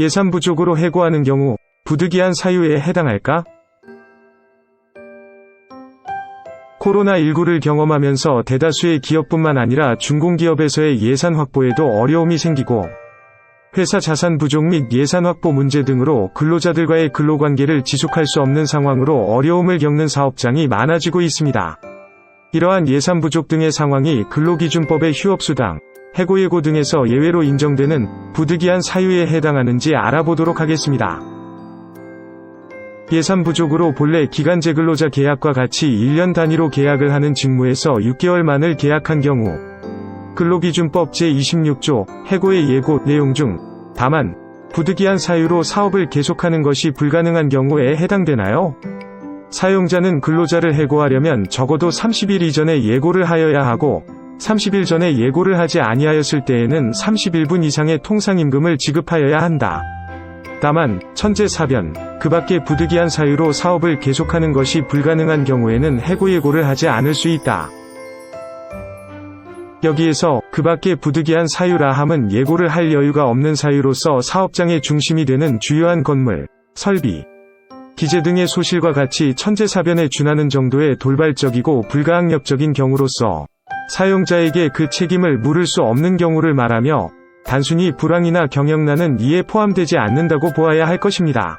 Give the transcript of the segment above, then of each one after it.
예산 부족으로 해고하는 경우 부득이한 사유에 해당할까? 코로나19를 경험하면서 대다수의 기업뿐만 아니라 중공기업에서의 예산 확보에도 어려움이 생기고 회사 자산 부족 및 예산 확보 문제 등으로 근로자들과의 근로관계를 지속할 수 없는 상황으로 어려움을 겪는 사업장이 많아지고 있습니다. 이러한 예산 부족 등의 상황이 근로기준법의 휴업수당, 해고예고 등에서 예외로 인정되는 부득이한 사유에 해당하는지 알아보도록 하겠습니다. 예산 부족으로 본래 기간제 근로자 계약과 같이 1년 단위로 계약을 하는 직무에서 6개월 만을 계약한 경우 근로기준법 제26조 해고의 예고 내용 중 다만 부득이한 사유로 사업을 계속하는 것이 불가능한 경우에 해당되나요? 사용자는 근로자를 해고하려면 적어도 30일 이전에 예고를 하여야 하고 30일 전에 예고를 하지 아니하였을 때에는 31분 이상의 통상임금을 지급하여야 한다. 다만 천재사변, 그 밖에 부득이한 사유로 사업을 계속하는 것이 불가능한 경우에는 해고 예고를 하지 않을 수 있다. 여기에서 그 밖에 부득이한 사유라 함은 예고를 할 여유가 없는 사유로서 사업장의 중심이 되는 주요한 건물, 설비, 기재 등의 소실과 같이 천재사변에 준하는 정도의 돌발적이고 불가항력적인 경우로서 사용자에게 그 책임을 물을 수 없는 경우를 말하며 단순히 불황이나 경영난은 이에 포함되지 않는다고 보아야 할 것입니다.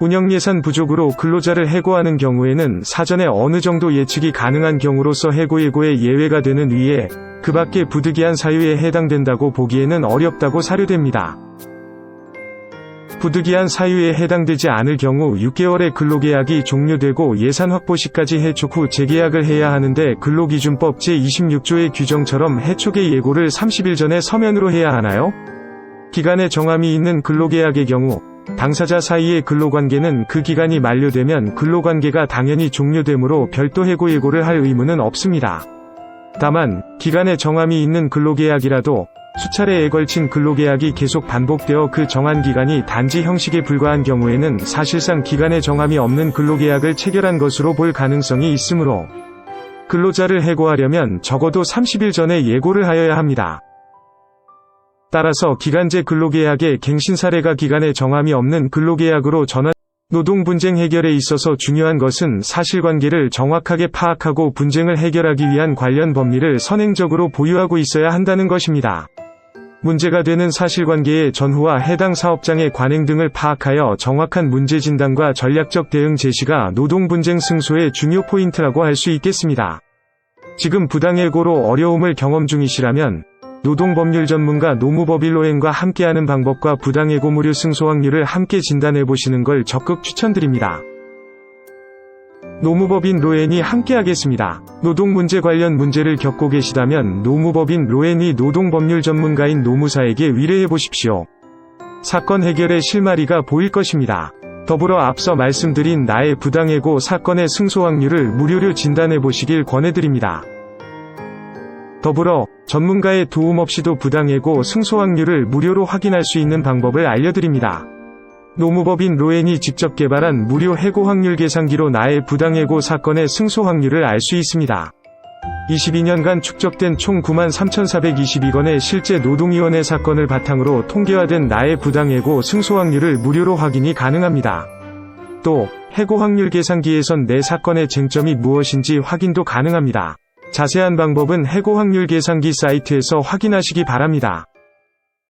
운영 예산 부족으로 근로자를 해고하는 경우에는 사전에 어느 정도 예측이 가능한 경우로서 해고 예고의 예외가 되는 위에 그 밖에 부득이한 사유에 해당된다고 보기에는 어렵다고 사료됩니다. 부득이한 사유에 해당되지 않을 경우 6개월의 근로계약이 종료되고 예산 확보 시까지 해촉 후 재계약을 해야 하는데 근로기준법 제26조의 규정처럼 해촉의 예고를 30일 전에 서면으로 해야 하나요? 기간에 정함이 있는 근로계약의 경우 당사자 사이의 근로관계는 그 기간이 만료되면 근로관계가 당연히 종료되므로 별도 해고 예고를 할 의무는 없습니다. 다만 기간에 정함이 있는 근로계약이라도 수차례에 걸친 근로계약이 계속 반복되어 그 정한 기간이 단지 형식에 불과한 경우에는 사실상 기간에 정함이 없는 근로계약을 체결한 것으로 볼 가능성이 있으므로 근로자를 해고하려면 적어도 30일 전에 예고를 하여야 합니다. 따라서 기간제 근로계약의 갱신 사례가 기간에 정함이 없는 근로계약으로 전환 노동 분쟁 해결에 있어서 중요한 것은 사실관계를 정확하게 파악하고 분쟁을 해결하기 위한 관련 법리를 선행적으로 보유하고 있어야 한다는 것입니다. 문제가 되는 사실관계의 전후와 해당 사업장의 관행 등을 파악하여 정확한 문제 진단과 전략적 대응 제시가 노동 분쟁 승소의 중요 포인트라고 할 수 있겠습니다. 지금 부당해고로 어려움을 경험 중이시라면 노동법률 전문가 노무법인 로엔과 함께하는 방법과 부당해고 무료 승소 확률을 함께 진단해 보시는 걸 적극 추천드립니다. 노무법인 로엔이 함께하겠습니다. 노동 문제 관련 문제를 겪고 계시다면 노무법인 로엔이 노동법률 전문가인 노무사에게 위례해 보십시오. 사건 해결의 실마리가 보일 것입니다. 더불어 앞서 말씀드린 나의 부당해고 사건의 승소 확률을 무료로 진단해 보시길 권해드립니다. 더불어 전문가의 도움 없이도 부당해고 승소 확률을 무료로 확인할 수 있는 방법을 알려드립니다. 노무법인 로엔이 직접 개발한 무료 해고 확률 계산기로 나의 부당해고 사건의 승소 확률을 알 수 있습니다. 22년간 축적된 총 93,422건의 실제 노동위원회 사건을 바탕으로 통계화된 나의 부당해고 승소 확률을 무료로 확인이 가능합니다. 또 해고 확률 계산기에선 내 사건의 쟁점이 무엇인지 확인도 가능합니다. 자세한 방법은 해고 확률 계산기 사이트에서 확인하시기 바랍니다.